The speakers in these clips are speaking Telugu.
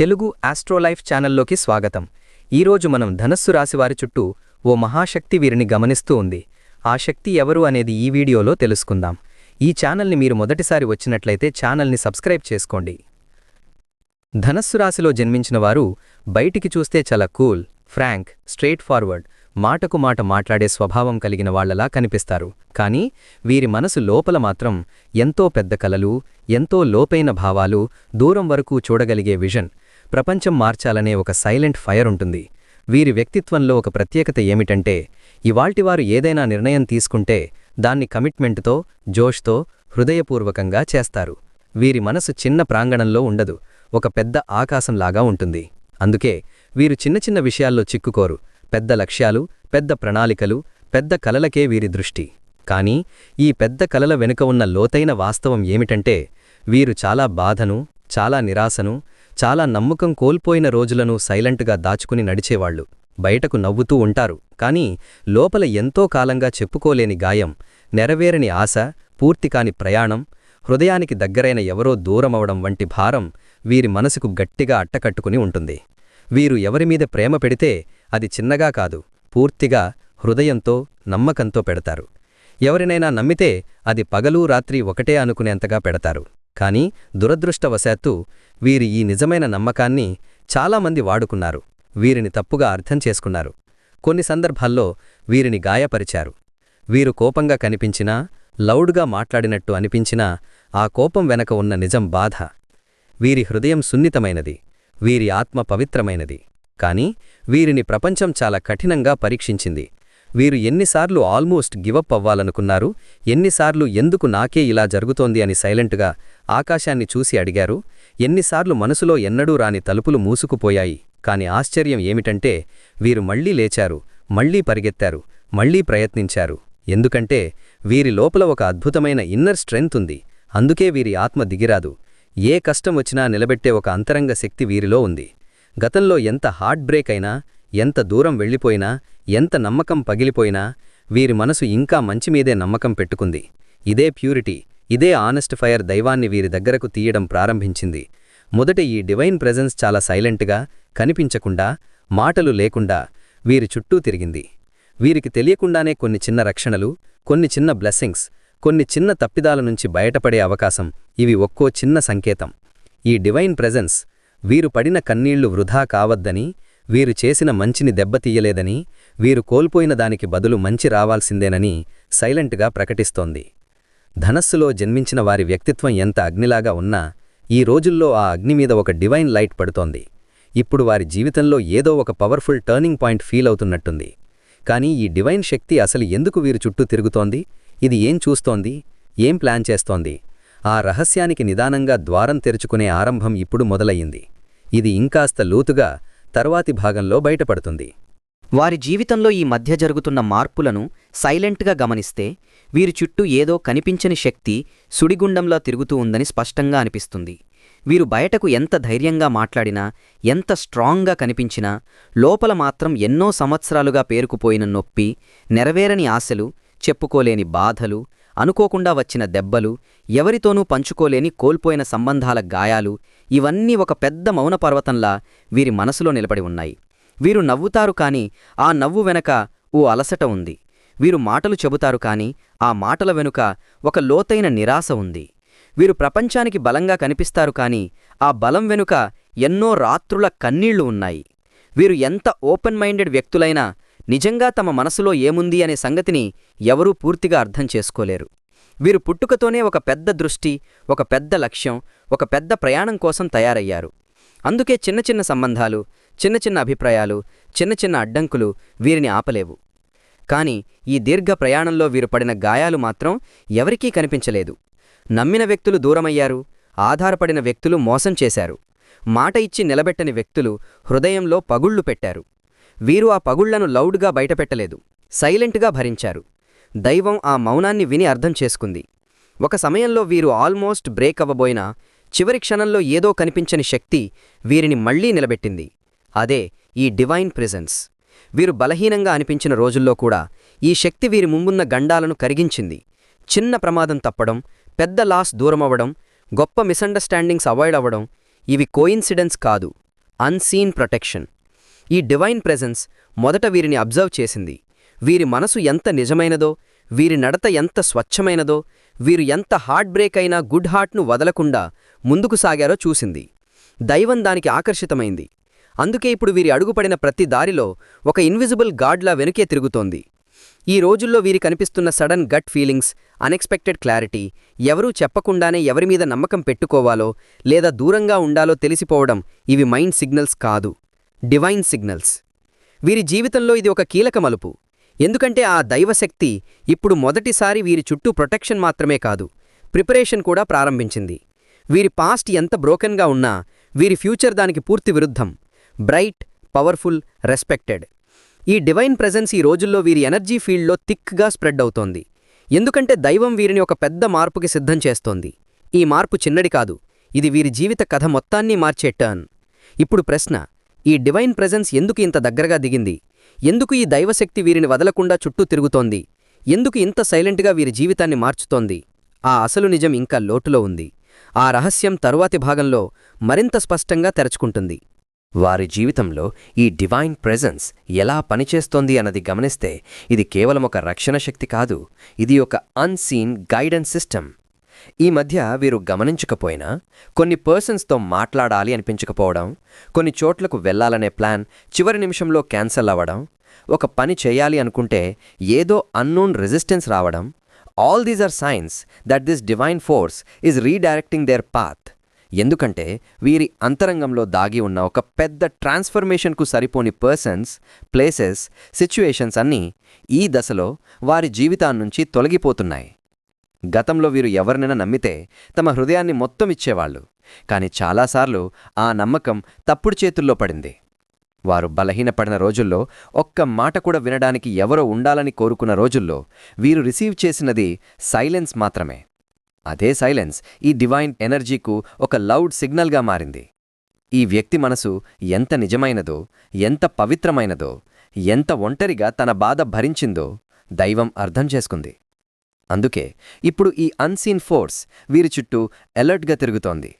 తెలుగు ఆస్ట్రోలైఫ్ ఛానల్లోకి స్వాగతం. ఈరోజు మనం ధనస్సు రాశివారి చుట్టూ ఓ మహాశక్తి వీరిని గమనిస్తూ ఉంది. ఆ శక్తి ఎవరు అనేది ఈ వీడియోలో తెలుసుకుందాం. ఈ ఛానల్ని మీరు మొదటిసారి వచ్చినట్లయితే ఛానల్ని సబ్స్క్రైబ్ చేసుకోండి. ధనస్సు రాశిలో జన్మించిన వారు బయటికి చూస్తే చాలా కూల్ ఫ్రాంక్ స్ట్రెయిట్ ఫార్వర్డ్ మాటకు మాట మాట్లాడే స్వభావం కలిగిన వాళ్ళలా కనిపిస్తారు. కానీ వీరి మనసు లోపల మాత్రం ఎంతో పెద్ద కలలు ఎంతో లోపైన భావాలు దూరం వరకు చూడగలిగే విజన్ ప్రపంచం మార్చాలనే ఒక సైలెంట్ ఫైర్ ఉంటుంది. వీరి వ్యక్తిత్వంలో ఒక ప్రత్యేకత ఏమిటంటే ఇవాల్టివారు ఏదైనా నిర్ణయం తీసుకుంటే దాన్ని కమిట్మెంట్తో జోష్తో హృదయపూర్వకంగా చేస్తారు. వీరి మనసు చిన్న ప్రాంగణంలో ఉండదు ఒక పెద్ద ఆకాశంలాగా ఉంటుంది. అందుకే వీరు చిన్న చిన్న విషయాల్లో చిక్కుకోరు. పెద్ద లక్ష్యాలు పెద్ద ప్రణాళికలు పెద్ద కలలకే వీరి దృష్టి. కానీ ఈ పెద్ద కలల వెనుక ఉన్న లోతైన వాస్తవం ఏమిటంటే వీరు చాలా బాధను చాలా నిరాశను చాలా నమ్మకం కోల్పోయిన రోజులను సైలెంట్గా దాచుకుని నడిచేవాళ్ళు బయటకు నవ్వుతూ ఉంటారు. కానీ లోపల ఎంతో కాలంగా చెప్పుకోలేని గాయం నెరవేరని ఆశ పూర్తికాని ప్రయాణం హృదయానికి దగ్గరైన ఎవరో దూరమవడం వంటి భారం వీరి మనసుకు గట్టిగా అట్టకట్టుకుని ఉంటుంది. వీరు ఎవరిమీద ప్రేమ పెడితే అది చిన్నగా కాదు పూర్తిగా హృదయంతో నమ్మకంతో పెడతారు. ఎవరినైనా నమ్మితే అది పగలూ రాత్రి ఒకటే అనుకునేంతగా పెడతారు. కాని దురదృష్టవశాత్తు వీరి ఈ నిజమైన నమ్మకాన్ని చాలామంది వాడుకున్నారు. వీరిని తప్పుగా అర్థం చేసుకున్నారు. కొన్ని సందర్భాల్లో వీరిని గాయపరిచారు. వీరు కోపంగా కనిపించినా లౌడ్గా మాట్లాడినట్టు అనిపించినా ఆ కోపం వెనక ఉన్న నిజం బాధ. వీరి హృదయం సున్నితమైనది. వీరి ఆత్మ పవిత్రమైనది. కాని వీరిని ప్రపంచం చాలా కఠినంగా పరీక్షించింది. వీరు ఎన్నిసార్లు ఆల్మోస్ట్ గివప్ అవ్వాలనుకున్నారు ఎన్నిసార్లు ఎందుకు నాకే ఇలా జరుగుతోంది అని సైలెంటుగా ఆకాశాన్ని చూసి అడిగారు. ఎన్నిసార్లు మనసులో ఎన్నడూ రాని తలుపులు మూసుకుపోయాయి. కాని ఆశ్చర్యం ఏమిటంటే వీరు మళ్ళీ లేచారు మళ్ళీ పరిగెత్తారు మళ్ళీ ప్రయత్నించారు. ఎందుకంటే వీరి లోపల ఒక అద్భుతమైన ఇన్నర్ స్ట్రెంగ్త్ ఉంది. అందుకే వీరి ఆత్మ దిగిరాదు. ఏ కష్టం వచ్చినా నిలబెట్టే ఒక అంతరంగ శక్తి వీరిలో ఉంది. గతంలో ఎంత హార్ట్ బ్రేక్ అయినా ఎంత దూరం వెళ్ళిపోయినా ఎంత నమ్మకం పగిలిపోయినా వీరి మనసు ఇంకా మంచిమీదే నమ్మకం పెట్టుకుంది. ఇదే ప్యూరిటీ ఇదే ఆనెస్ట్ ఫైర్ దైవాన్ని వీరి దగ్గరకు తీయడం ప్రారంభించింది. మొదట ఈ డివైన్ ప్రెజెన్స్ చాలా సైలెంట్గా కనిపించకుండా మాటలు లేకుండా వీరి చుట్టూ తిరిగింది. వీరికి తెలియకుండానే కొన్ని చిన్న రక్షణలు కొన్ని చిన్న బ్లెస్సింగ్స్ కొన్ని చిన్న తప్పిదాల నుంచి బయటపడే అవకాశం ఇవి ఒక్కో చిన్న సంకేతం. ఈ డివైన్ ప్రెజెన్స్ వీరు పడిన కన్నీళ్ళు వృధా కావద్దని వీరు చేసిన మంచిని దెబ్బతీయలేదని వీరు కోల్పోయిన దానికి బదులు మంచి రావాల్సిందేనని సైలెంట్గా ప్రకటిస్తోంది. ధనస్సులో జన్మించిన వారి వ్యక్తిత్వం ఎంత అగ్నిలాగా ఉన్నా ఈ రోజుల్లో ఆ అగ్నిమీద ఒక డివైన్ లైట్ పడుతోంది. ఇప్పుడు వారి జీవితంలో ఏదో ఒక పవర్ఫుల్ టర్నింగ్ పాయింట్ ఫీల్ అవుతున్నట్టుంది. కానీ ఈ డివైన్ శక్తి అసలు ఎందుకు వీరు చుట్టూ తిరుగుతోంది? ఇది ఏం చూస్తోంది? ఏం ప్లాన్ చేస్తోంది? ఆ రహస్యానికి నిదానంగా ద్వారం తెరుచుకునే ఆరంభం ఇప్పుడు మొదలయ్యింది. ఇది ఇంకాస్త లోతుగా తర్వాతి భాగంలో బయటపడుతుంది. వారి జీవితంలో ఈ మధ్య జరుగుతున్న మార్పులను సైలెంట్గా గమనిస్తే వీరి చుట్టూ ఏదో కనిపించని శక్తి సుడిగుండంలా తిరుగుతూ ఉందని స్పష్టంగా అనిపిస్తుంది. వీరు బయటకు ఎంత ధైర్యంగా మాట్లాడినా ఎంత స్ట్రాంగ్గా కనిపించినా లోపల మాత్రం ఎన్నో సంవత్సరాలుగా పేరుకుపోయిన నొప్పి నెరవేరని ఆశలు చెప్పుకోలేని బాధలు అనుకోకుండా వచ్చిన దెబ్బలు ఎవరితోనూ పంచుకోలేని కోల్పోయిన సంబంధాల గాయాలు ఇవన్నీ ఒక పెద్ద మౌనపర్వతంలా వీరి మనసులో నిలబడి ఉన్నాయి. వీరు నవ్వుతారు కాని ఆ నవ్వు వెనక ఓ అలసట ఉంది. వీరు మాటలు చెబుతారు కాని ఆ మాటల వెనుక ఒక లోతైన నిరాశ ఉంది. వీరు ప్రపంచానికి బలంగా కనిపిస్తారు కాని ఆ బలం వెనుక ఎన్నో రాత్రుల కన్నీళ్ళు ఉన్నాయి. వీరు ఎంత ఓపెన్ మైండెడ్ వ్యక్తులైనా నిజంగా తమ మనసులో ఏముంది అనే సంగతిని ఎవరూ పూర్తిగా అర్థం చేసుకోలేరు. వీరు పుట్టుకతోనే ఒక పెద్ద దృష్టి ఒక పెద్ద లక్ష్యం ఒక పెద్ద ప్రయాణం కోసం తయారయ్యారు. అందుకే చిన్న చిన్న సంబంధాలు చిన్న చిన్న అభిప్రాయాలు చిన్న చిన్న అడ్డంకులు వీరిని ఆపలేవు. కాని ఈ దీర్ఘ ప్రయాణంలో వీరు పడిన గాయాలు మాత్రం ఎవరికీ కనిపించలేదు. నమ్మిన వ్యక్తులు దూరమయ్యారు ఆధారపడిన వ్యక్తులు మోసం చేశారు. మాట ఇచ్చి నిలబెట్టని వ్యక్తులు హృదయంలో పగుళ్ళు పెట్టారు. వీరు ఆ పగుళ్ళను లౌడ్గా బయటపెట్టలేదు. సైలెంట్గా భరించారు. దైవం ఆ మౌనాన్ని విని అర్థం చేసుకుంది. ఒక సమయంలో వీరు ఆల్మోస్ట్ బ్రేక్ అవ్వబోయినా చివరి క్షణంలో ఏదో కనిపించని శక్తి వీరిని మళ్ళీ నిలబెట్టింది. అదే ఈ డివైన్ ప్రెజెన్స్. వీరు బలహీనంగా అనిపించిన రోజుల్లో కూడా ఈ శక్తి వీరి ముందున్న గండాలను కరిగించింది. చిన్న ప్రమాదం తప్పడం పెద్ద లాస్ దూరమవ్వడం గొప్ప మిస్అండర్స్టాండింగ్స్ అవాయిడ్ అవ్వడం ఇవి కోయిన్సిడెన్స్ కాదు. Unseen protection. ఈ డివైన్ ప్రెజెన్స్ మొదట వీరిని అబ్జర్వ్ చేసింది. వీరి మనసు ఎంత నిజమైనదో వీరి నడత ఎంత స్వచ్ఛమైనదో వీరు ఎంత హార్ట్ బ్రేక్ అయినా గుడ్ హార్ట్ను వదలకుండా ముందుకు సాగారో చూసింది. దైవం దానికి ఆకర్షితమైంది. అందుకే ఇప్పుడు వీరి అడుగుపడిన ప్రతి దారిలో ఒక ఇన్విజిబుల్ గాడ్లా వెనుకే తిరుగుతోంది. ఈ రోజుల్లో వీరి కనిపిస్తున్న sudden gut feelings unexpected clarity ఎవరూ చెప్పకుండానే ఎవరిమీద నమ్మకం పెట్టుకోవాలో లేదా దూరంగా ఉండాలో తెలిసిపోవడం ఇవి మైండ్ సిగ్నల్స్ కాదు. డివైన్ సిగ్నల్స్ వీరి జీవితంలో ఇది ఒక కీలక మలుపు. ఎందుకంటే ఆ దైవశక్తి ఇప్పుడు మొదటిసారి వీరి చుట్టూ ప్రొటెక్షన్ మాత్రమే కాదు ప్రిపరేషన్ కూడా ప్రారంభించింది. వీరి పాస్ట్ ఎంత బ్రోకెన్గా ఉన్నా వీరి ఫ్యూచర్ దానికి పూర్తి విరుద్ధం బ్రైట్ పవర్ఫుల్ రెస్పెక్టెడ్. ఈ డివైన్ ప్రెజెన్స్ ఈ రోజుల్లో వీరి ఎనర్జీ ఫీల్డ్లో థిక్గా స్ప్రెడ్ అవుతోంది. ఎందుకంటే దైవం వీరిని ఒక పెద్ద మార్పుకి సిద్ధం చేస్తోంది. ఈ మార్పు చిన్నడి కాదు ఇది వీరి జీవిత కథ మొత్తాన్ని మార్చే టర్న్. ఇప్పుడు ప్రశ్న ఈ డివైన్ ప్రెజెన్స్ ఎందుకు ఇంత దగ్గరగా దిగింది? ఎందుకు ఈ దైవశక్తి వీరిని వదలకుండా చుట్టూ తిరుగుతోంది? ఎందుకు ఇంత సైలెంట్గా వీరి జీవితాన్ని మార్చుతోంది? ఆ అసలు నిజం ఇంకా లోటులో ఉంది. ఆ రహస్యం తరువాతి భాగంలో మరింత స్పష్టంగా తెరచుకుంటుంది. వారి జీవితంలో ఈ డివైన్ ప్రెజెన్స్ ఎలా పనిచేస్తోంది అన్నది గమనిస్తే ఇది కేవలం ఒక రక్షణ శక్తి కాదు ఇది ఒక అన్సీన్ గైడెన్స్ సిస్టమ్. ఈ మధ్య వీరు గమనించకపోయినా కొన్ని పర్సన్స్తో మాట్లాడాలి అనిపించకపోవడం కొన్ని చోట్లకు వెళ్ళాలనే ప్లాన్ చివరి నిమిషంలో క్యాన్సల్ అవ్వడం ఒక పని చేయాలి అనుకుంటే ఏదో అన్నోన్ రెసిస్టెన్స్ రావడం all these are signs that this divine force is redirecting their path ఎందుకంటే వీరి అంతరంగంలో దాగి ఉన్న ఒక పెద్ద ట్రాన్స్ఫర్మేషన్కు సరిపోని పర్సన్స్ ప్లేసెస్ సిచ్యుయేషన్స్ అన్నీ ఈ దశలో వారి జీవితాన్నించి తొలగిపోతున్నాయి. గతంలో వీరు ఎవరినైనా నమ్మితే తమ హృదయాన్ని మొత్తం ఇచ్చేవాళ్ళు. కాని చాలాసార్లు ఆ నమ్మకం తప్పుడు చేతుల్లో పడింది. వారు బలహీనపడిన రోజుల్లో ఒక్క మాట కూడా వినడానికి ఎవరో ఉండాలని కోరుకున్న రోజుల్లో వీరు రిసీవ్ చేసినది సైలెన్స్ మాత్రమే. అదే సైలెన్స్ ఈ డివైన్ ఎనర్జీకు ఒక లౌడ్ సిగ్నల్గా మారింది. ఈ వ్యక్తి మనసు ఎంత నిజమైనదో ఎంత పవిత్రమైనదో ఎంత ఒంటరిగా తన బాధ భరించిందో దైవం అర్థం చేసుకుంది. అందుకే ఇప్పుడు ఈ అన్సీన్ ఫోర్స్ వీరి చుట్టూ అలర్ట్గా తిరుగుతోంది.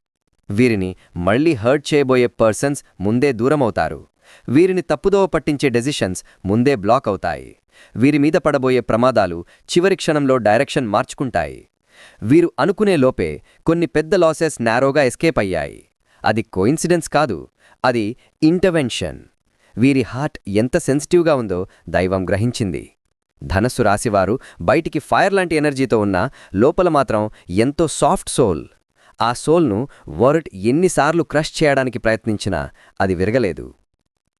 వీరిని మళ్ళీ హర్ట్ చేయబోయే పర్సన్స్ ముందే దూరమవుతారు. వీరిని తప్పుదోవ పట్టించే డెసిషన్స్ ముందే బ్లాక్ అవుతాయి. వీరి మీద పడబోయే ప్రమాదాలు చివరి క్షణంలో డైరెక్షన్ మార్చుకుంటాయి. వీరు అనుకునే లోపే కొన్ని పెద్ద లాసెస్ నారోగా ఎస్కేప్ అయ్యాయి. అది కోయిన్సిడెన్స్ కాదు అది ఇంటర్వెన్షన్ వీరి హార్ట్ ఎంత సెన్సిటివ్గా ఉందో దైవం గ్రహించింది. ధనస్సు రాశివారు బయటికి ఫైర్ లాంటి ఎనర్జీతో ఉన్న లోపల మాత్రం ఎంతో సాఫ్ట్ సోల్. ఆ సోల్ను వర్డ్ ఎన్నిసార్లు క్రష్ చేయడానికి ప్రయత్నించినా అది విరగలేదు.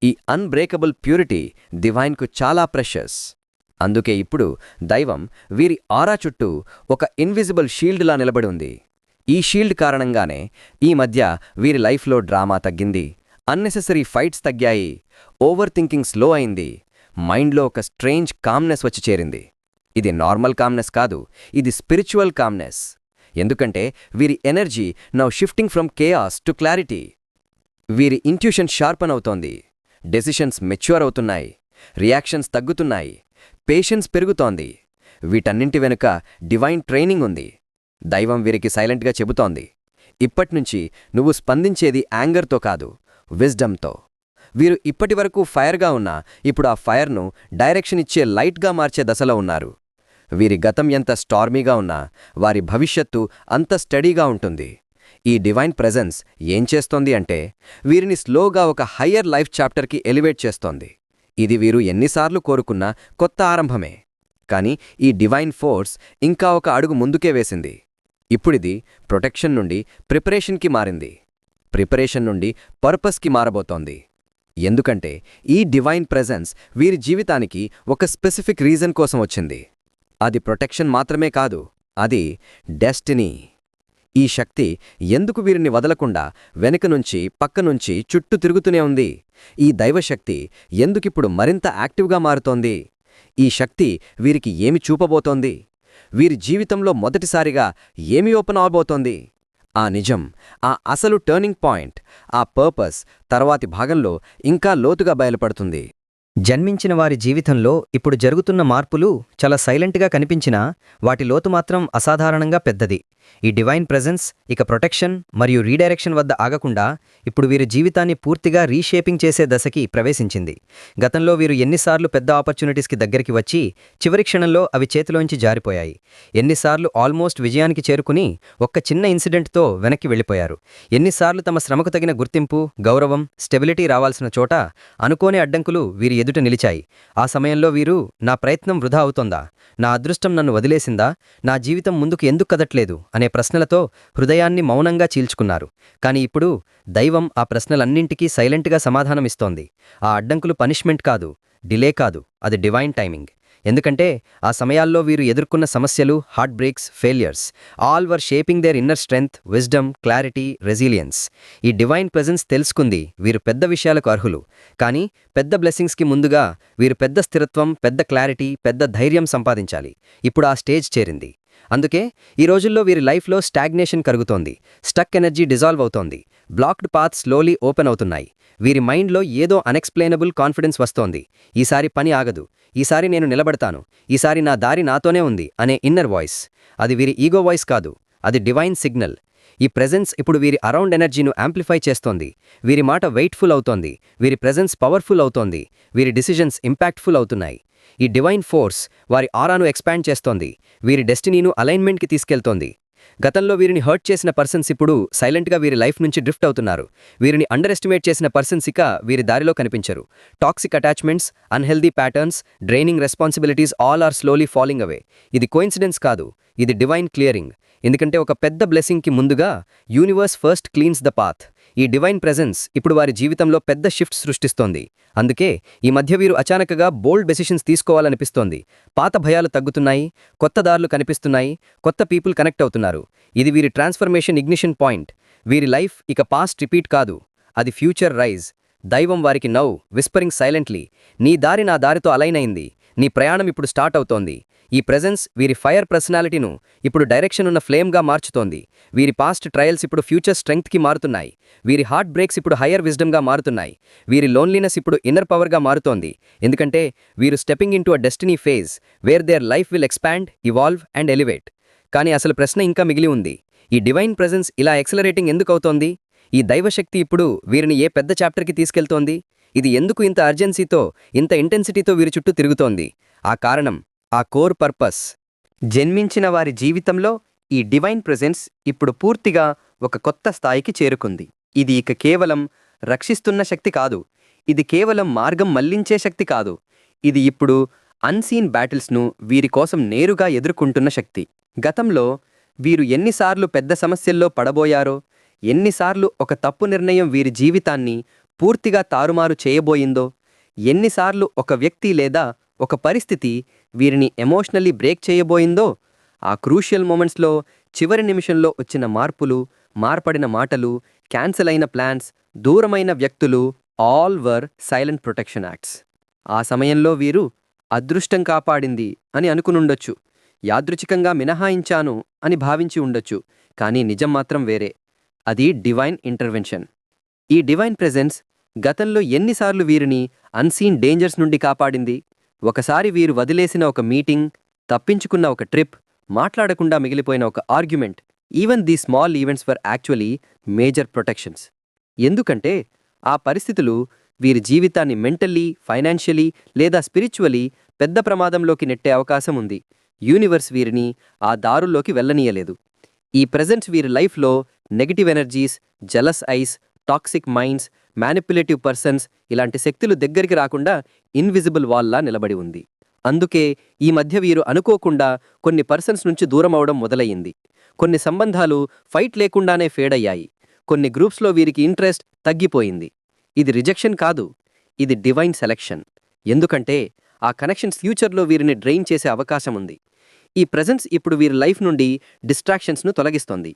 ఈ అన్బ్రేకబుల్ ప్యూరిటీ డివైన్కు చాలా ప్రెషస్. అందుకే ఇప్పుడు దైవం వీరి ఆరా చుట్టూ ఒక ఇన్విజిబుల్ షీల్డ్లా నిలబడి ఉంది. ఈ షీల్డ్ కారణంగానే ఈ మధ్య వీరి లైఫ్లో డ్రామా తగ్గింది. అన్నెసెసరీ ఫైట్స్ తగ్గాయి. ఓవర్ థింకింగ్ స్లో అయింది. మైండ్లో ఒక స్ట్రేంజ్ కామ్నెస్ వచ్చి చేరింది. ఇది నార్మల్ కామ్నెస్ కాదు ఇది స్పిరిచువల్ కామ్నెస్. ఎందుకంటే వీరి energy now shifting from chaos to clarity. వీరి ఇంట్యూషన్ షార్పన్ అవుతోంది డెసిషన్స్ మెచ్యూర్ అవుతున్నాయి రియాక్షన్స్ తగ్గుతున్నాయి పేషెన్స్ పెరుగుతోంది. వీటన్నింటి వెనుక డివైన్ ట్రైనింగ్ ఉంది. దైవం వీరికి సైలెంట్గా చెబుతోంది ఇప్పట్నుంచి నువ్వు స్పందించేది యాంగర్తో కాదు విజ్డమ్తో. వీరు ఇప్పటివరకు ఫైర్గా ఉన్నా ఇప్పుడు ఆ ఫైర్ను డైరెక్షన్ ఇచ్చే లైట్గా మార్చే దశలో ఉన్నారు. వీరి గతం ఎంత స్టార్మీగా ఉన్నా వారి భవిష్యత్తు అంత స్టడీగా ఉంటుంది. ఈ డివైన్ ప్రెజెన్స్ ఏం చేస్తోంది అంటే వీరిని స్లోగా ఒక హయ్యర్ లైఫ్ చాప్టర్కి ఎలివేట్ చేస్తోంది. ఇది వీరు ఎన్నిసార్లు కోరుకున్న కొత్త ఆరంభమే. కాని ఈ డివైన్ ఫోర్స్ ఇంకా ఒక అడుగు ముందుకే వేసింది. ఇప్పుడిది ప్రొటెక్షన్ నుండి ప్రిపరేషన్కి మారింది. ప్రిపరేషన్ నుండి పర్పస్కి మారబోతోంది. ఎందుకంటే ఈ డివైన్ ప్రెజెన్స్ వీరి జీవితానికి ఒక స్పెసిఫిక్ రీజన్ కోసం వచ్చింది. అది ప్రొటెక్షన్ మాత్రమే కాదు అది డెస్టినీ ఈ శక్తి ఎందుకు వీరిని వదలకుండా వెనుక నుంచి పక్క నుంచి చుట్టూ తిరుగుతూనే ఉంది? ఈ దైవశక్తి ఎందుకిప్పుడు మరింత యాక్టివ్గా మారుతోంది? ఈ శక్తి వీరికి ఏమి చూపబోతోంది? వీరి జీవితంలో మొదటిసారిగా ఏమి ఓపెన్ అవబోతోంది? ఆ నిజం ఆ అసలు టర్నింగ్ పాయింట్ ఆ పర్పస్ తర్వాతి భాగంలో ఇంకా లోతుగా బయలుపడుతుంది. జన్మించిన వారి జీవితంలో ఇప్పుడు జరుగుతున్న మార్పులు చాలా సైలెంట్గా కనిపించినా వాటి లోతు మాత్రం అసాధారణంగా పెద్దది. ఈ డివైన్ ప్రెజెన్స్ ఇక ప్రొటెక్షన్ మరియు రీడైరెక్షన్ వద్ద ఆగకుండా ఇప్పుడు వీరి జీవితాన్ని పూర్తిగా రీషేపింగ్ చేసే దశకి ప్రవేశించింది. గతంలో వీరు ఎన్నిసార్లు పెద్ద ఆపర్చునిటీస్కి దగ్గరికి వచ్చి చివరి క్షణంలో అవి చేతిలోంచి జారిపోయాయి. ఎన్నిసార్లు ఆల్మోస్ట్ విజయానికి చేరుకుని ఒక్క చిన్న ఇన్సిడెంట్తో వెనక్కి వెళ్ళిపోయారు. ఎన్నిసార్లు తమ శ్రమకు తగిన గుర్తింపు గౌరవం స్టెబిలిటీ రావాల్సిన చోట అనుకోని అడ్డంకులు వీరి ఎదుట నిలిచాయి. ఆ సమయంలో వీరు నా ప్రయత్నం వృధా అవుతోందా? నా అదృష్టం నన్ను వదిలేసిందా? నా జీవితం ముందుకు ఎందుకు కదట్లేదు? అనే ప్రశ్నలతో హృదయాన్ని మౌనంగా చీల్చుకున్నారు. కాని ఇప్పుడు దైవం ఆ ప్రశ్నలన్నింటికీ సైలెంట్గా సమాధానమిస్తోంది. ఆ అడ్డంకులు పనిష్మెంట్ కాదు డిలే కాదు అది డివైన్ టైమింగ్. ఎందుకంటే ఆ సమయాల్లో వీరు ఎదుర్కొన్న సమస్యలు heart breaks failures all were shaping their inner strength wisdom clarity resilience ఈ డివైన్ ప్రెజెన్స్ తెలుసుకుంది వీరు పెద్ద విషయాలకు అర్హులు. కానీ పెద్ద బ్లెస్సింగ్స్కి ముందుగా వీరు పెద్ద స్థిరత్వం పెద్ద క్లారిటీ పెద్ద ధైర్యం సంపాదించాలి. ఇప్పుడు ఆ స్టేజ్ చేరింది. అందుకే ఈ రోజుల్లో వీరి లైఫ్లో స్టాగ్నేషన్ కరుగుతోంది. స్టక్ ఎనర్జీ డిజాల్వ్ అవుతోంది. బ్లాక్డ్ పాత్ స్లోలీ ఓపెన్ అవుతున్నాయి. వీరి మైండ్లో ఏదో అన్ఎక్స్ప్లెయినబుల్ కాన్ఫిడెన్స్ వస్తోంది. ఈసారి పని ఆగదు. ఈసారి నేను నిలబడతాను. ఈసారి నా దారి నాతోనే ఉంది అనే ఇన్నర్ వాయిస్. అది వీరి ఈగో వాయిస్ కాదు. అది డివైన్ సిగ్నల్. ఈ ప్రెజెన్స్ ఇప్పుడు వీరి అరౌండ్ ఎనర్జీను యాంప్లిఫై చేస్తోంది. వీరి మాట వెయిట్ఫుల్ అవుతోంది. వీరి ప్రెజెన్స్ పవర్ఫుల్ అవుతోంది. వీరి డిసిజన్స్ ఇంపాక్ట్ఫుల్ అవుతున్నాయి. ఈ డివైన్ ఫోర్స్ వారి ఆరాను ఎక్స్పాండ్ చేస్తోంది. వీరి డెస్టినీను అలైన్మెంట్కి తీసుకెళ్తోంది. గతంలో వీరిని హర్ట్ చేసిన పర్సన్స్ ఇప్పుడు సైలెంట్గా వీరి లైఫ్ నుంచి డ్రిఫ్ట్ అవుతున్నారు. వీరిని అండర్ ఎస్టిమేట్ చేసిన పర్సన్స్ ఇక వీరి దారిలో కనిపించరు. Toxic attachments unhealthy patterns draining responsibilities all are slowly falling away. ఇది కోయిన్సిడెన్స్ కాదు ఇది డివైన్ క్లియరింగ్. ఎందుకంటే ఒక పెద్ద బ్లెస్సింగ్కి ముందుగా universe first cleanses the path. ఈ డివైన్ ప్రెజెన్స్ ఇప్పుడు వారి జీవితంలో పెద్ద షిఫ్ట్ సృష్టిస్తోంది. అందుకే ఈ మధ్య వీరు అచానకగా బోల్డ్ డెసిషన్స్ తీసుకోవాలనిపిస్తోంది. పాత భయాలు తగ్గుతున్నాయి కొత్త దారులు కనిపిస్తున్నాయి కొత్త పీపుల్ కనెక్ట్ అవుతున్నారు. ఇది వీరి ట్రాన్స్ఫర్మేషన్ ఇగ్నిషన్ పాయింట్ వీరి లైఫ్ ఇక పాస్ట్ రిపీట్ కాదు. అది ఫ్యూచర్ రైజ్ దైవం వారికి నౌ విస్పరింగ్ సైలెంట్లీ నీ దారి నా దారితో అలైన్ అయింది. నీ ప్రయాణం ఇప్పుడు స్టార్ట్ అవుతోంది. ఈ ప్రెజెన్స్ వీరి ఫైర్ పర్సనాలిటీను ఇప్పుడు డైరెక్షన్ ఉన్న ఫ్లేమ్గా మార్చుతోంది. వీరి పాస్ట్ ట్రయల్స్ ఇప్పుడు ఫ్యూచర్ స్ట్రెంగ్త్కి మారుతున్నాయి. వీరి హార్ట్ బ్రేక్స్ ఇప్పుడు హయ్యర్ విజ్డమ్గా మారుతున్నాయి. వీరి లోన్లీనెస్ ఇప్పుడు ఇన్నర్ పవర్గా మారుతోంది. ఎందుకంటే వీరు stepping to a destiny phase where their life will expand evolve and elevate. కానీ అసలు ప్రశ్న ఇంకా మిగిలి ఉంది. ఈ డివైన్ ప్రెజెన్స్ ఇలా ఎక్సలరేటింగ్ ఎందుకు అవుతోంది? ఈ దైవశక్తి ఇప్పుడు వీరిని ఏ పెద్ద చాప్టర్కి తీసుకెళ్తోంది? ఇది ఎందుకు ఇంత అర్జెన్సీతో ఇంత ఇంటెన్సిటీతో వీరి చుట్టూ తిరుగుతోంది? ఆ కారణం ఆ కోర్ పర్పస్. జన్మించిన వారి జీవితంలో ఈ డివైన్ ప్రెజెన్స్ ఇప్పుడు పూర్తిగా ఒక కొత్త స్థాయికి చేరుకుంది. ఇది ఇక కేవలం రక్షిస్తున్న శక్తి కాదు. ఇది కేవలం మార్గం మళ్ళించే శక్తి కాదు. ఇది ఇప్పుడు అన్సీన్ బ్యాటిల్స్ను వీరి కోసం నేరుగా ఎదుర్కొంటున్న శక్తి. గతంలో వీరు ఎన్నిసార్లు పెద్ద సమస్యల్లో పడబోయారో ఎన్నిసార్లు ఒక తప్పు నిర్ణయం వీరి జీవితాన్ని పూర్తిగా తారుమారు చేయబోయిందో ఎన్నిసార్లు ఒక వ్యక్తి లేదా ఒక పరిస్థితి వీరిని ఎమోషనల్లీ బ్రేక్ చేయబోయిందో ఆ క్రూషియల్ మూమెంట్స్లో చివరి నిమిషంలో వచ్చిన మార్పులు మార్పడిన మాటలు క్యాన్సిల్ అయిన ప్లాన్స్ దూరమైన వ్యక్తులు all were silent protection acts. ఆ సమయంలో వీరు అదృష్టం కాపాడింది అని అనుకునుండొచ్చు యాదృచ్ఛికంగా మినహాయించాను అని భావించి ఉండొచ్చు కానీ నిజం మాత్రం వేరే. అది డివైన్ ఇంటర్వెన్షన్. ఈ డివైన్ ప్రెజెన్స్ గతంలో ఎన్నిసార్లు వీరిని అన్సీన్ డేంజర్స్ నుండి కాపాడింది. ఒకసారి వీరు వదిలేసిన ఒక మీటింగ్ తప్పించుకున్న ఒక ట్రిప్ మాట్లాడకుండా మిగిలిపోయిన ఒక argument even the small events for actually major protections. ఎందుకంటే ఆ పరిస్థితులు వీరి జీవితాన్ని మెంటల్లీ ఫైనాన్షియలీ లేదా స్పిరిచువలీ పెద్ద ప్రమాదంలోకి నెట్టే అవకాశం ఉంది. యూనివర్స్ వీరిని ఆ దారుల్లోకి వెళ్ళనీయలేదు. ఈ ప్రజెంట్ వీరి లైఫ్లో negative energies jealous eyes toxic minds manipulative persons ఇలాంటి శక్తులు దగ్గరికి రాకుండా ఇన్విజిబుల్ వాల్లా నిలబడి ఉంది. అందుకే ఈ మధ్య వీరు అనుకోకుండా కొన్ని పర్సన్స్ నుంచి దూరం అవడం మొదలయ్యింది. కొన్ని సంబంధాలు ఫైట్ లేకుండానే ఫేడ్ అయ్యాయి కొన్ని గ్రూప్స్లో వీరికి ఇంట్రెస్ట్ తగ్గిపోయింది. ఇది రిజెక్షన్ కాదు ఇది డివైన్ సెలెక్షన్ ఎందుకంటే ఆ కనెక్షన్స్ ఫ్యూచర్లో వీరిని డ్రైన్ చేసే అవకాశం ఉంది. ఈ ప్రజెన్స్ ఇప్పుడు వీరి లైఫ్ నుండి డిస్ట్రాక్షన్స్ను తొలగిస్తోంది.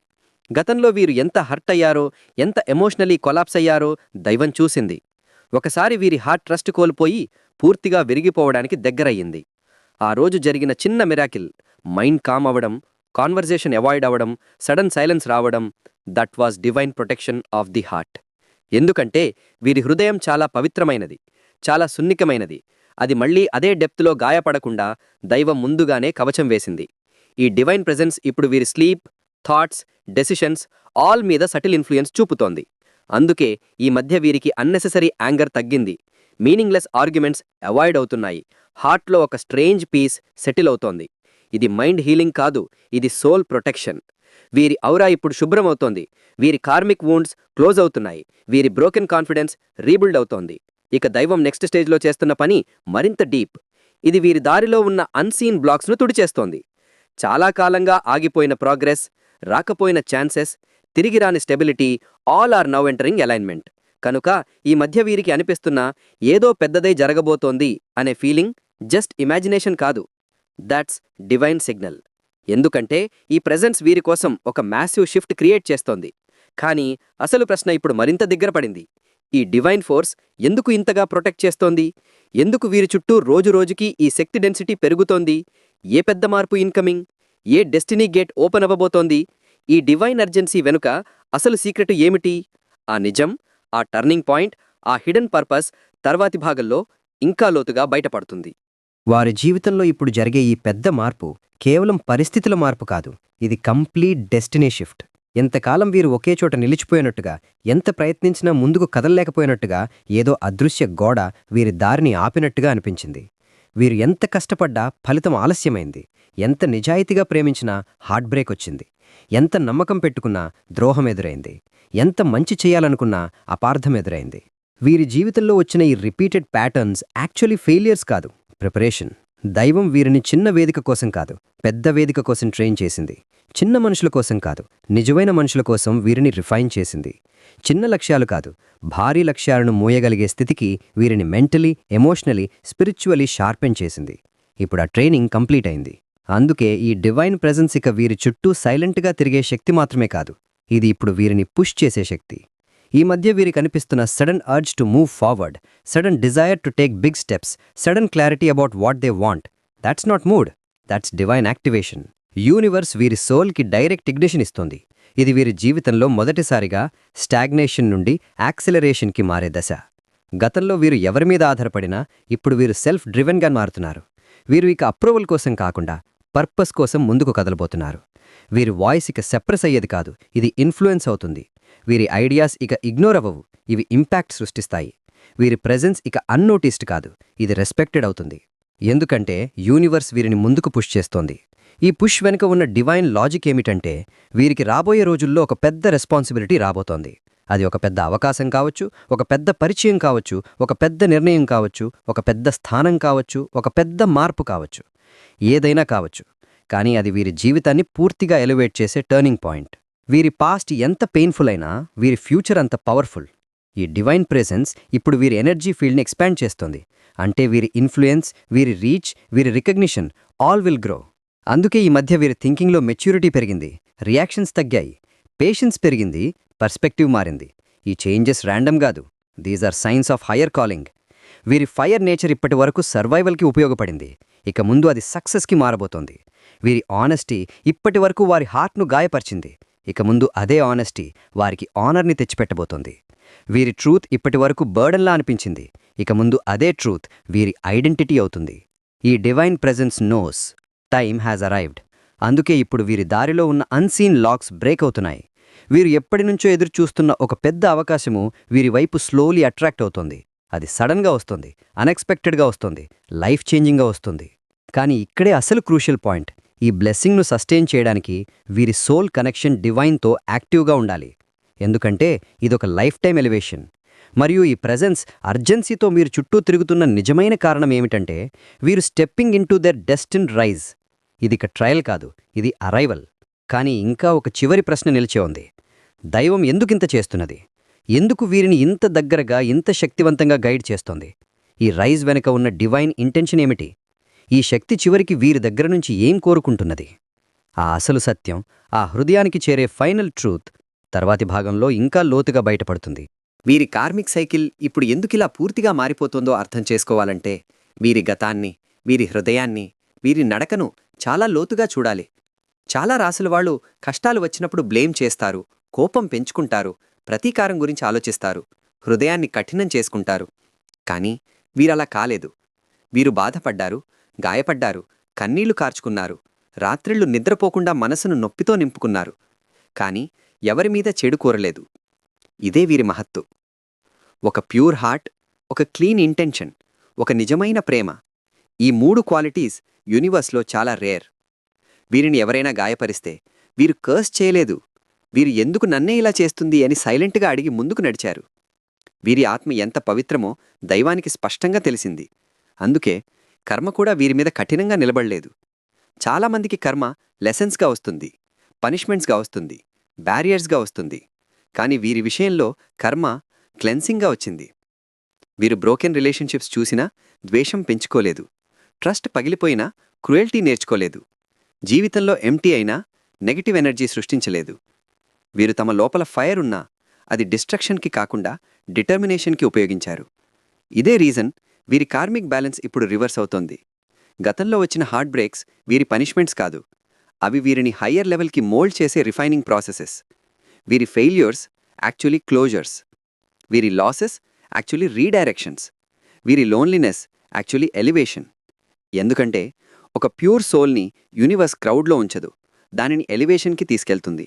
గతంలో వీరు ఎంత హర్ట్ అయ్యారో ఎంత ఎమోషనలీ కొలాప్స్ అయ్యారో దైవం చూసింది. ఒకసారి వీరి హార్ట్ ట్రస్ట్ కోల్పోయి పూర్తిగా విరిగిపోవడానికి దగ్గరయ్యింది. ఆ రోజు జరిగిన చిన్న మిరాకిల్ మైండ్ కామ్ అవ్వడం కాన్వర్జేషన్ అవాయిడ్ అవ్వడం సడన్ సైలెన్స్ రావడం that was divine protection of the heart. ఎందుకంటే వీరి హృదయం చాలా పవిత్రమైనది చాలా సున్నికమైనది అది మళ్ళీ అదే డెప్త్లో గాయపడకుండా దైవం ముందుగానే కవచం వేసింది. ఈ డివైన్ ప్రెజెన్స్ ఇప్పుడు వీరి స్లీప్ థాట్స్ డెసిషన్స్ ఆల్ మీద సటిల్ ఇన్ఫ్లుయెన్స్ చూపుతోంది. అందుకే ఈ మధ్య వీరికి అన్నెసెసరీ యాంగర్ తగ్గింది. మీనింగ్లెస్ ఆర్గ్యుమెంట్స్ అవాయిడ్ అవుతున్నాయి. హార్ట్లో ఒక స్ట్రేంజ్ పీస్ సెటిల్ అవుతోంది. ఇది మైండ్ హీలింగ్ కాదు ఇది సోల్ ప్రొటెక్షన్. వీరి ఔరా ఇప్పుడు శుభ్రమవుతోంది. వీరి కార్మిక్ వూండ్స్ క్లోజ్ అవుతున్నాయి. వీరి బ్రోకెన్ కాన్ఫిడెన్స్ రీబిల్డ్ అవుతోంది. ఇక దైవం నెక్స్ట్ స్టేజ్లో చేస్తున్న పని మరింత డీప్. ఇది వీరి దారిలో ఉన్న అన్సీన్ బ్లాక్స్ను తుడిచేస్తోంది. చాలా కాలంగా ఆగిపోయిన ప్రోగ్రెస్ రాకపోయిన ఛాన్సెస్ తిరిగి రాని stability all are now entering alignment. కనుక ఈ మధ్య వీరికి అనిపిస్తున్న ఏదో పెద్దదై జరగబోతోంది అనే ఫీలింగ్ జస్ట్ ఇమాజినేషన్ కాదు. That's divine signal. ఎందుకంటే ఈ ప్రెజెన్స్ వీరి కోసం ఒక మ్యాసివ్ షిఫ్ట్ క్రియేట్ చేస్తోంది. కానీ అసలు ప్రశ్న ఇప్పుడు మరింత దగ్గర పడింది. ఈ డివైన్ ఫోర్స్ ఎందుకు ఇంతగా ప్రొటెక్ట్ చేస్తోంది? ఎందుకు వీరి చుట్టూ రోజురోజుకి ఈ శక్తి డెన్సిటీ పెరుగుతోంది? ఏ పెద్ద మార్పు ఇన్కమింగ్? ఏ డెస్టినీ గేట్ ఓపెన్ అవ్వబోతోంది? ఈ డివైన్ అర్జెన్సీ వెనుక అసలు సీక్రెట్ ఏమిటి? ఆ నిజం ఆ టర్నింగ్ పాయింట్ ఆ హిడెన్ పర్పస్ తర్వాతి భాగంలో ఇంకా లోతుగా బయటపడుతుంది. వారి జీవితంలో ఇప్పుడు జరిగే ఈ పెద్ద మార్పు కేవలం పరిస్థితుల మార్పు కాదు. ఇది కంప్లీట్ డెస్టినీ షిఫ్ట్. ఎంతకాలం వీరు ఒకే చోట నిలిచిపోయినట్టుగా ఎంత ప్రయత్నించినా ముందుకు కదలలేకపోయినట్టుగా ఏదో అదృశ్య గోడ వీరి దారిని ఆపినట్టుగా అనిపించింది. వీరు ఎంత కష్టపడ్డా ఫలితం ఆలస్యమైంది. ఎంత నిజాయితీగా ప్రేమించినా హార్ట్ బ్రేక్ వచ్చింది. ఎంత నమ్మకం పెట్టుకున్నా ద్రోహం ఎదురైంది. ఎంత మంచి చేయాలనుకున్నా అపార్థం ఎదురైంది. వీరి జీవితంలో వచ్చిన ఈ రిపీటెడ్ ప్యాటర్న్స్ యాక్చువల్లీ ఫెయిలియర్స్ కాదు. ప్రిపరేషన్. దైవం వీరిని చిన్న వేదిక కోసం కాదు పెద్ద వేదిక కోసం ట్రైన్ చేసింది. చిన్న మనుషుల కోసం కాదు నిజమైన మనుషుల కోసం వీరిని రిఫైన్ చేసింది. చిన్న లక్ష్యాలు కాదు భారీ లక్ష్యాలను మోయగలిగే స్థితికి వీరిని మెంటలీ ఎమోషనలీ స్పిరిచువలీ షార్పెన్ చేసింది. ఇప్పుడు ఆ ట్రైనింగ్ కంప్లీట్ అయింది. అందుకే ఈ డివైన్ ప్రెజెన్స్ ఇక వీరి చుట్టూ సైలెంట్గా తిరిగే శక్తి మాత్రమే కాదు ఇది ఇప్పుడు వీరిని పుష్ చేసే శక్తి. ఈ మధ్య వీరి కనిపిస్తున్న sudden urge to move forward sudden desire to take big steps sudden clarity about what they want. That's not mood that's divine activation universe వీరి సోల్కి డైరెక్ట్ ఇగ్నిషన్ ఇస్తుంది. ఇది వీరి జీవితంలో మొదటిసారిగా స్టాగ్నేషన్ నుండి యాక్సిలరేషన్కి మారే దశ. గతంలో వీరు ఎవరి మీద ఆధారపడినా ఇప్పుడు వీరు సెల్ఫ్ డ్రివెన్గా మారుతున్నారు. వీరు ఇక అప్రూవల్ కోసం కాకుండా పర్పస్ కోసం ముందుకు కదలబోతున్నారు. వీరి వాయిస్ ఇక సెప్రెస్ అయ్యేది కాదు. ఇది ఇన్ఫ్లుయెన్స్ అవుతుంది. వీరి ఐడియాస్ ఇక ఇగ్నోర్ అవ్వవు ఇవి ఇంపాక్ట్ సృష్టిస్తాయి. వీరి ప్రెజెన్స్ ఇక అన్నోటీస్డ్ కాదు ఇది రెస్పెక్టెడ్ అవుతుంది. ఎందుకంటే యూనివర్స్ వీరిని ముందుకు పుష్ చేస్తోంది. ఈ పుష్ వెనుక ఉన్న డివైన్ లాజిక్ ఏమిటంటే వీరికి రాబోయే రోజుల్లో ఒక పెద్ద రెస్పాన్సిబిలిటీ రాబోతోంది. అది ఒక పెద్ద అవకాశం కావచ్చు ఒక పెద్ద పరిచయం కావచ్చు ఒక పెద్ద నిర్ణయం కావచ్చు ఒక పెద్ద స్థానం కావచ్చు ఒక పెద్ద మార్పు కావచ్చు. ఏదైనా కావచ్చు. కానీ అది వీరి జీవితాన్ని పూర్తిగా ఎలివేట్ చేసే టర్నింగ్ పాయింట్. వీరి పాస్ట్ ఎంత పెయిన్ఫుల్ అయినా వీరి ఫ్యూచర్ అంత పవర్ఫుల్ ఈ డివైన్ ప్రెసెన్స్ ఇప్పుడు వీరి ఎనర్జీ ఫీల్డ్ని ఎక్స్పాండ్ చేస్తుంది. అంటే వీరి ఇన్ఫ్లుయెన్స్ వీరి రీచ్ వీరి రికగ్నిషన్ ఆల్ విల్ గ్రో అందుకే ఈ మధ్య వీరి థింకింగ్లో మెచ్యూరిటీ పెరిగింది. రియాక్షన్స్ తగ్గాయి. పేషెన్స్ పెరిగింది. పర్స్పెక్టివ్ మారింది. ఈ చేంజెస్ ర్యాండమ్ కాదు. These are signs of higher calling వీరి ఫైర్ నేచర్ ఇప్పటి వరకు సర్వైవల్కి ఉపయోగపడింది. ఇక ముందు అది సక్సెస్కి మారబోతోంది. వీరి ఆనెస్టీ ఇప్పటి వరకు వారి హార్ట్ను గాయపరిచింది. ఇక ముందు అదే ఆనెస్టీ వారికి ఆనర్ని తెచ్చిపెట్టబోతోంది. వీరి ట్రూత్ ఇప్పటి వరకు బర్డన్లా అనిపించింది. ఇక ముందు అదే ట్రూత్ వీరి ఐడెంటిటీ అవుతుంది. ఈ divine presence knows time has arrived అందుకే ఇప్పుడు వీరి దారిలో ఉన్న అన్సీన్ లాక్స్ బ్రేక్ అవుతున్నాయి. వీరు ఎప్పటినుంచో ఎదురు చూస్తున్న ఒక పెద్ద అవకాశము వీరి వైపు స్లోలీ అట్రాక్ట్ అవుతోంది. అది సడన్గా వస్తుంది అన్ఎక్స్పెక్టెడ్గా వస్తుంది లైఫ్ చేంజింగ్గా వస్తుంది. కానీ ఇక్కడే అసలు క్రూషియల్ పాయింట్ ఈ బ్లెస్సింగ్ను సస్టైన్ చేయడానికి వీరి సోల్ కనెక్షన్ డివైన్తో యాక్టివ్గా ఉండాలి. ఎందుకంటే ఇదొక లైఫ్ టైం ఎలివేషన్. మరియు ఈ ప్రెజెన్స్ అర్జెన్సీతో మీరు చుట్టూ తిరుగుతున్న నిజమైన కారణం ఏమిటంటే వీరు stepping in to their destined rise. ఇది ఇక ట్రయల్ కాదు ఇది అరైవల్. కానీ ఇంకా ఒక చివరి ప్రశ్న నిలిచే ఉంది. దైవం ఎందుకింత చేస్తున్నది? ఎందుకు వీరిని ఇంత దగ్గరగా ఇంత శక్తివంతంగా గైడ్ చేస్తోంది? ఈ రైజ్ వెనుక ఉన్న డివైన్ ఇంటెన్షన్ ఏమిటి? ఈ శక్తి చివరికి వీరి దగ్గర నుంచి ఏం కోరుకుంటున్నది? ఆ అసలు సత్యం ఆ హృదయానికి చేరే ఫైనల్ ట్రూత్ తర్వాతి భాగంలో ఇంకా లోతుగా బయటపడుతుంది. వీరి కార్మిక్ సైకిల్ ఇప్పుడు ఎందుకిలా పూర్తిగా మారిపోతుందో అర్థం చేసుకోవాలంటే వీరి గతాన్ని వీరి హృదయాన్ని వీరి నడకను చాలా లోతుగా చూడాలి. చాలా రాసుల వాళ్ళు కష్టాలు వచ్చినప్పుడు బ్లేమ్ చేస్తారు కోపం పెంచుకుంటారు ప్రతీకారం గురించి ఆలోచిస్తారు హృదయాన్ని కఠినం చేసుకుంటారు. కానీ వీరలా కాలేదు. వీరు బాధపడ్డారు గాయపడ్డారు. కన్నీళ్ళు కార్చుకున్నారు. రాత్రిళ్ళు నిద్రపోకుండా మనసును నొప్పితో నింపుకున్నారు. కాని ఎవరిమీద చెడు కోరలేదు. ఇదే వీరి మహత్తు. ఒక ప్యూర్ హార్ట్ ఒక క్లీన్ ఇంటెన్షన్ ఒక నిజమైన ప్రేమ. ఈ మూడు క్వాలిటీస్ యూనివర్స్లో చాలా రేర్. వీరిని ఎవరైనా గాయపరిస్తే వీరు కర్స్ చేయలేదు. వీరు ఎందుకు నన్నే ఇలా చేస్తుంది అని సైలెంట్గా అడిగి ముందుకు నడిచారు. వీరి ఆత్మ ఎంత పవిత్రమో దైవానికి స్పష్టంగా తెలిసింది. అందుకే కర్మ కూడా వీరి మీద కఠినంగా నిలబడలేదు. చాలామందికి కర్మ లెసన్స్గా వస్తుంది పనిష్మెంట్స్గా వస్తుంది బ్యారియర్స్గా వస్తుంది. కానీ వీరి విషయంలో కర్మ క్లెన్సింగ్గా వచ్చింది. వీరు బ్రోకెన్ రిలేషన్షిప్స్ చూసినా ద్వేషం పెంచుకోలేదు. ట్రస్ట్ పగిలిపోయినా క్రుయల్టీ నేర్చుకోలేదు. జీవితంలో ఎంటీ అయినా నెగటివ్ ఎనర్జీ సృష్టించలేదు. వీరు తమ లోపల ఫైర్ ఉన్నా అది డిస్ట్రక్షన్కి కాకుండా డిటర్మినేషన్కి ఉపయోగించారు. ఇదే రీజన్ వీరి కార్మిక్ బ్యాలెన్స్ ఇప్పుడు రివర్స్ అవుతోంది. గతంలో వచ్చిన హార్ట్ బ్రేక్స్ వీరి పనిష్మెంట్స్ కాదు. అవి వీరిని హయ్యర్ లెవెల్కి మోల్డ్ చేసే రిఫైనింగ్ ప్రాసెసెస్. వీరి ఫెయిల్యూర్స్ యాక్చువల్లీ క్లోజర్స్. వీరి లాసెస్ యాక్చువల్లీ రీడైరెక్షన్స్. వీరి లోన్లీనెస్ యాక్చువల్లీ ఎలివేషన్. ఎందుకంటే ఒక ప్యూర్ సోల్ని యూనివర్స్ క్రౌడ్లో ఉంచదు. దానిని ఎలివేషన్కి తీసుకెళ్తుంది.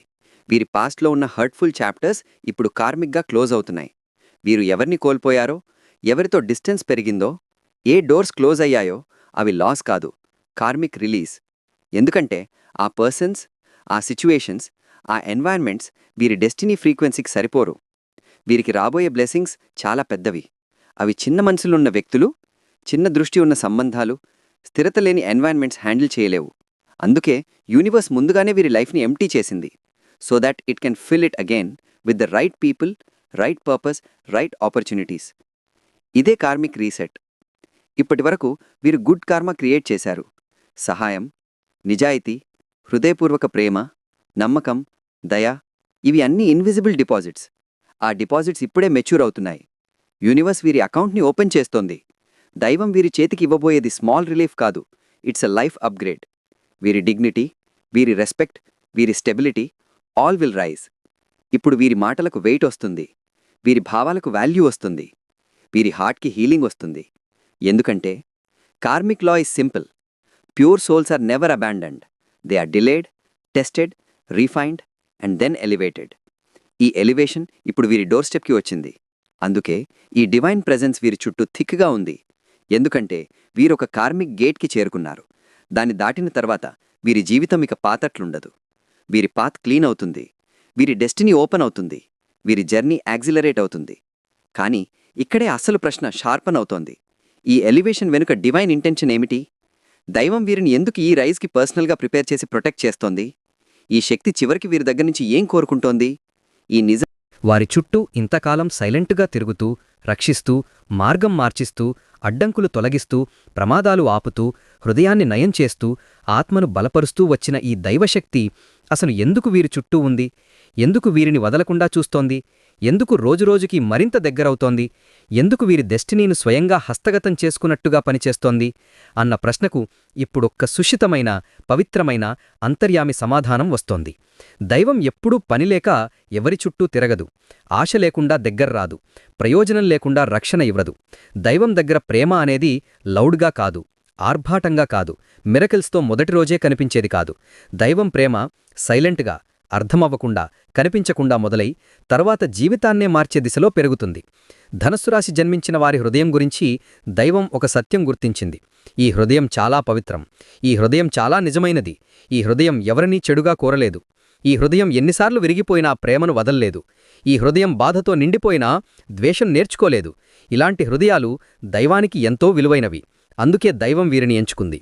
వీరి పాస్ట్లో ఉన్న హర్ట్ఫుల్ చాప్టర్స్ ఇప్పుడు కార్మిక్గా క్లోజ్ అవుతున్నాయి. వీరు ఎవరిని కోల్పోయారో ఎవరితో డిస్టెన్స్ పెరిగిందో ఏ డోర్స్ క్లోజ్ అయ్యాయో అవి లాస్ కాదు కార్మిక్ రిలీజ్. ఎందుకంటే ఆ పర్సన్స్ ఆ సిచ్యువేషన్స్ ఆ ఎన్వైర్న్మెంట్స్ వీరి డెస్టినీ ఫ్రీక్వెన్సీకి సరిపోరు. వీరికి రాబోయే బ్లెస్సింగ్స్ చాలా పెద్దవి. అవి చిన్న మనసులున్న వ్యక్తులు చిన్న దృష్టి ఉన్న సంబంధాలు స్థిరత లేని ఎన్వైర్న్మెంట్స్ హ్యాండిల్ చేయలేవు. అందుకే యూనివర్స్ ముందుగానే వీరి లైఫ్ని ఎంటీ చేసింది. So that it can fill it again with the right people right purpose right opportunities. ఇదే కార్మిక్ రీసెట్. ఇప్పటివరకు వీరు గుడ్ కార్మ క్రియేట్ చేశారు. సహాయం నిజాయితీ హృదయపూర్వక ప్రేమ నమ్మకం దయ ఇవి అన్ని ఇన్విజిబుల్ డిపాజిట్స్. ఆ డిపాజిట్స్ ఇప్పుడే మెచ్యూర్ అవుతున్నాయి. యూనివర్స్ వీరి అకౌంట్ని ఓపెన్ చేస్తోంది. దైవం వీరి చేతికి ఇవ్వబోయేది స్మాల్ రిలీఫ్ కాదు. It's a life upgrade. వీరి డిగ్నిటీ వీరి రెస్పెక్ట్ వీరి స్టెబిలిటీ ఆల్ విల్ రైజ్. ఇప్పుడు వీరి మాటలకు వెయిట్ వస్తుంది. వీరి భావాలకు వాల్యూ వస్తుంది. వీరి హార్ట్కి హీలింగ్ వస్తుంది. ఎందుకంటే karmic law is simple. Pure souls are never abandoned they are delayed tested refined and then elevated. ఈ ఎలివేషన్ ఇప్పుడు వీరి డోర్ స్టెప్కి వచ్చింది. అందుకే ఈ డివైన్ ప్రెజెన్స్ వీరి చుట్టూ థిక్గా ఉంది. ఎందుకంటే వీరొక కార్మిక్ గేట్కి చేరుకున్నారు. దాన్ని దాటిన తర్వాత వీరి జీవితం ఇక పాతట్లుండదు. వీరి పాత్ క్లీన్ అవుతుంది. వీరి డెస్టినీ ఓపెన్ అవుతుంది. వీరి జర్నీ యాక్సిలరేట్ అవుతుంది. కానీ ఇక్కడే అసలు ప్రశ్న షార్పన్ అవుతోంది. ఈ ఎలివేషన్ వెనుక డివైన్ ఇంటెన్షన్ ఏమిటి? దైవం వీరిని ఎందుకు ఈ రైజ్కి పర్సనల్గా ప్రిపేర్ చేసి ప్రొటెక్ట్ చేస్తోంది? ఈ శక్తి చివరికి వీరి దగ్గర నుంచి ఏం కోరుకుంటోంది? ఈ నిజం వారి చుట్టూ ఇంతకాలం సైలెంటుగా తిరుగుతూ రక్షిస్తూ మార్గం మార్చిస్తూ అడ్డంకులు తొలగిస్తూ ప్రమాదాలు ఆపుతూ హృదయాన్ని నయం చేస్తూ ఆత్మను బలపరుస్తూ వచ్చిన ఈ దైవశక్తి అసలు ఎందుకు వీరి చుట్టూ ఉంది? ఎందుకు వీరిని వదలకుండా చూస్తోంది? ఎందుకు రోజురోజుకి మరింత దగ్గరవుతోంది? ఎందుకు వీరి డెస్టినీను స్వయంగా హస్తగతం చేసుకున్నట్టుగా పనిచేస్తోంది? అన్న ప్రశ్నకు ఇప్పుడొక్క సుషితమైన పవిత్రమైన అంతర్యామి సమాధానం వస్తోంది. దైవం ఎప్పుడూ పనిలేక ఎవరి చుట్టూ తిరగదు. ఆశ లేకుండా దగ్గర్రాదు ప్రయోజనం లేకుండా రక్షణ ఇవ్వదు. దైవం దగ్గర ప్రేమ అనేది లౌడ్గా కాదు. ఆర్భాటంగా కాదు. మిరకిల్స్తో మొదటి రోజే కనిపించేది కాదు. దైవం ప్రేమ సైలెంట్గా అర్థమవ్వకుండా కనిపించకుండా మొదలై తర్వాత జీవితాన్నే మార్చే దిశలో పెరుగుతుంది. ధనస్సు రాశి జన్మించిన వారి హృదయం గురించి దైవం ఒక సత్యం గుర్తించింది. ఈ హృదయం చాలా పవిత్రం. ఈ హృదయం చాలా నిజమైనది. ఈ హృదయం ఎవరినీ చెడుగా కోరలేదు. ఈ హృదయం ఎన్నిసార్లు విరిగిపోయినా ప్రేమను వదల్లేదు. ఈ హృదయం బాధతో నిండిపోయినా ద్వేషం నేర్చుకోలేదు. ఇలాంటి హృదయాలు దైవానికి ఎంతో విలువైనవి. అందుకే దైవం వీరిని ఎంచుకుంది.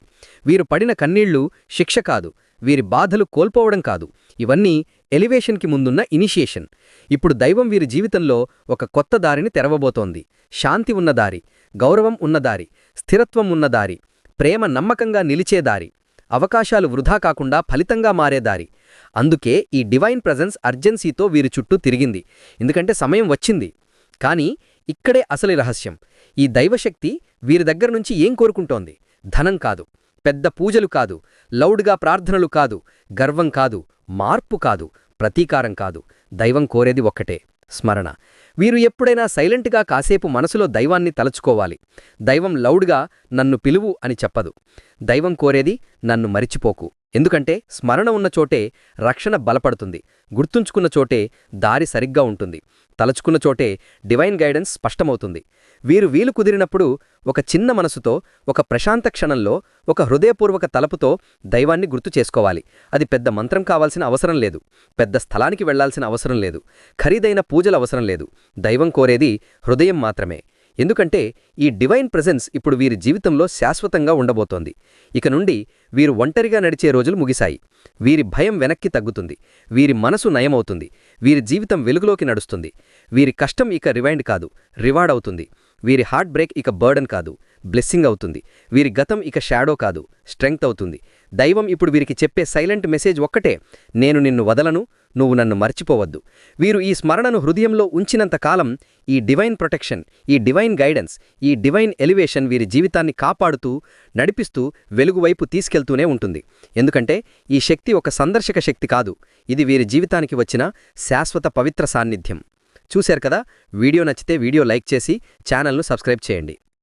వీరు పడిన కన్నీళ్ళు శిక్ష కాదు. వీరి బాధలు కోల్పోవడం కాదు. ఇవన్నీ ఎలివేషన్కి ముందున్న ఇనిషియేషన్. ఇప్పుడు దైవం వీరి జీవితంలో ఒక కొత్త దారిని తెరవబోతోంది. శాంతి ఉన్న దారి గౌరవం ఉన్న దారి స్థిరత్వం ఉన్న దారి ప్రేమ నమ్మకంగా నిలిచే దారి అవకాశాలు వృధా కాకుండా ఫలితంగా మారే దారి. అందుకే ఈ డివైన్ ప్రజెన్స్ అర్జెన్సీతో వీరి చుట్టూ తిరిగింది. ఎందుకంటే సమయం వచ్చింది. కానీ ఇక్కడే అసలి రహస్యం. ఈ దైవశక్తి వీరి దగ్గర నుంచి ఏం కోరుకుంటోంది? ధనం కాదు. పెద్ద పూజలు కాదు లౌడ్గా ప్రార్థనలు కాదు గర్వం కాదు మార్పు కాదు ప్రతీకారం కాదు. దైవం కోరేది ఒక్కటే స్మరణ. వీరు ఎప్పుడైనా సైలెంట్గా కాసేపు మనసులో దైవాన్ని తలచుకోవాలి. దైవం లౌడ్గా నన్ను పిలువు అని చెప్పదు. దైవం కోరేది నన్ను మరిచిపోకు. ఎందుకంటే స్మరణ ఉన్న చోటే రక్షణ బలపడుతుంది. గుర్తుంచుకున్న చోటే దారి సరిగ్గా ఉంటుంది. తలచుకున్న చోటే డివైన్ గైడెన్స్ స్పష్టమవుతుంది. వీరు వీలు కుదిరినప్పుడు ఒక చిన్న మనసుతో ఒక ప్రశాంత క్షణంలో ఒక హృదయపూర్వక తలపుతో దైవాన్ని గుర్తు చేసుకోవాలి. అది పెద్ద మంత్రం కావాల్సిన అవసరం లేదు. పెద్ద స్థలానికి వెళ్ళాల్సిన అవసరం లేదు. ఖరీదైన పూజల అవసరం లేదు. దైవం కోరేది హృదయం మాత్రమే. ఎందుకంటే ఈ డివైన్ ప్రెజెన్స్ ఇప్పుడు వీరి జీవితంలో శాశ్వతంగా ఉండబోతోంది. ఇక నుండి వీరు ఒంటరిగా నడిచే రోజులు ముగిశాయి. వీరి భయం వెనక్కి తగ్గుతుంది. వీరి మనసు నయమవుతుంది. వీరి జీవితం వెలుగులోకి నడుస్తుంది. వీరి కష్టం ఇక రివైండ్ కాదు. రివార్డ్ అవుతుంది. వీరి హార్ట్ బ్రేక్ ఇక బర్డన్ కాదు బ్లెస్సింగ్ అవుతుంది. వీరి గతం ఇక షాడో కాదు స్ట్రెంగ్త్ అవుతుంది. దైవం ఇప్పుడు వీరికి చెప్పే సైలెంట్ మెసేజ్ ఒక్కటే నేను నిన్ను వదలను నువ్వు నన్ను మర్చిపోవద్దు. వీరు ఈ స్మరణను హృదయంలో ఉంచినంతకాలం ఈ డివైన్ ప్రొటెక్షన్ ఈ డివైన్ గైడెన్స్ ఈ డివైన్ ఎలివేషన్ వీరి జీవితాన్ని కాపాడుతూ నడిపిస్తూ వెలుగువైపు తీసుకెళ్తూనే ఉంటుంది. ఎందుకంటే ఈ శక్తి ఒక సందర్శక శక్తి కాదు. ఇది వీరి జీవితానికి వచ్చిన శాశ్వత పవిత్ర సాన్నిధ్యం. చూశారు కదా? వీడియో నచ్చితే వీడియో లైక్ చేసి ఛానల్ను సబ్స్క్రైబ్ చేయండి.